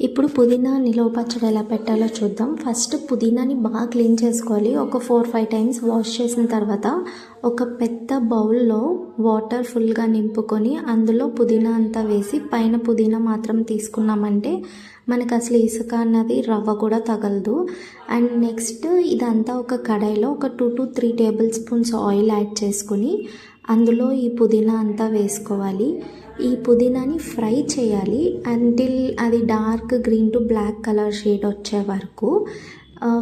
ఇప్పుడు పుదీనా నిలువ పచ్చడి ఎలా పెట్టాలో చూద్దాం. ఫస్ట్ పుదీనాని బాగా క్లీన్ చేసుకోవాలి. ఒక ఫోర్ ఫైవ్ టైమ్స్ వాష్ చేసిన తర్వాత ఒక పెద్ద బౌల్లో వాటర్ ఫుల్గా నింపుకొని అందులో పుదీనా అంతా వేసి పైన పుదీనా మాత్రం తీసుకున్నామంటే మనకు అసలు ఇసుక అన్నది రవ్వ కూడా తగలదు. అండ్ నెక్స్ట్ ఇదంతా ఒక కడాయిలో ఒక two to three tablespoons oil add చేసుకుని అందులో ఈ పుదీనా అంతా వేసుకోవాలి. ఈ పుదీనాని ఫ్రై చేయాలి అంటిల్ అది dark green to black colour shade వచ్చే వరకు.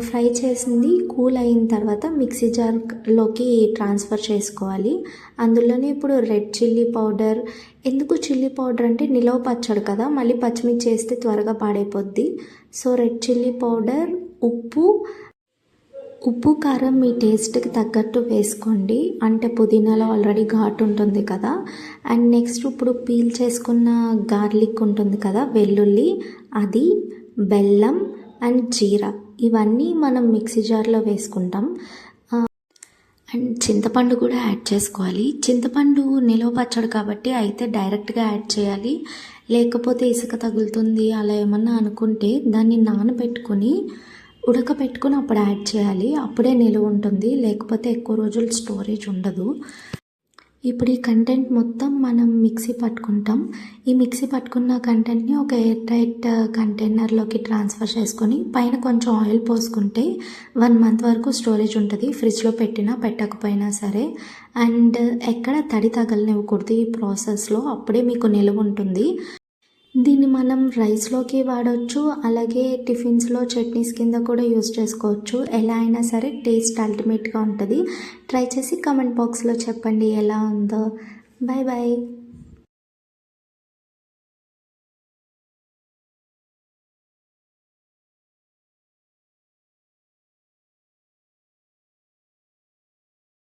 ఫ్రై చేసింది కూల్ అయిన తర్వాత మిక్సీ జార్లోకి ట్రాన్స్ఫర్ చేసుకోవాలి. అందులోనే ఇప్పుడు రెడ్ చిల్లీ పౌడర్. ఎందుకు చిల్లీ పౌడర్ అంటే నిలవ పచ్చడి కదా మళ్ళీ పచ్చిమిర్చి వేస్తే త్వరగా పాడైపోద్ది. సో రెడ్ చిల్లీ పౌడర్ ఉప్పు ఉప్పు కారం మీ టేస్ట్కి తగ్గట్టు వేసుకోండి. అంటే పుదీనాలో ఆల్రెడీ ఘాటు ఉంటుంది కదా. అండ్ నెక్స్ట్ ఇప్పుడు పీల్ చేసుకున్న గార్లిక్ ఉంటుంది కదా వెల్లుల్లి అది బెల్లం అండ్ జీరా. ఇవన్నీ మనం మిక్సీ జార్లో వేసుకుంటాం. అండ్ చింతపండు కూడా యాడ్ చేసుకోవాలి. చింతపండు నిలవ పచ్చడి కాబట్టి అయితే డైరెక్ట్గా యాడ్ చేయాలి. లేకపోతే ఇసుక తగులుతుంది అలా ఏమన్నా అనుకుంటే దాన్ని నానబెట్టుకొని ఉడకబెట్టుకుని అప్పుడు యాడ్ చేయాలి. అప్పుడే నిలువ ఉంటుంది. లేకపోతే ఎక్కువ రోజులు స్టోరేజ్ ఉండదు. ఇప్పుడు ఈ కంటెంట్ మొత్తం మనం మిక్సీ పట్టుకుంటాం. ఈ మిక్సీ పట్టుకున్న కంటెంట్ని ఒక ఎయిర్ టైట్ uh, కంటైనర్లోకి ట్రాన్స్ఫర్ చేసుకొని పైన కొంచెం ఆయిల్ పోసుకుంటే వన్ మంత్ వరకు స్టోరేజ్ ఉంటుంది. ఫ్రిడ్జ్లో పెట్టినా పెట్టకపోయినా సరే. అండ్ ఎక్కడ తడి తగలనివ్వకూడదు ఈ ప్రాసెస్లో. అప్పుడే మీకు నిలువ ఉంటుంది. దీన్ని మనం రైస్లోకి వాడవచ్చు అలాగే టిఫిన్స్లో చట్నీస్ కింద కూడా యూస్ చేసుకోవచ్చు. ఎలా అయినా సరే టేస్ట్ అల్టిమేట్గా ఉంటుంది. ట్రై చేసి కామెంట్ బాక్స్లో చెప్పండి ఎలా ఉందో. Bye bye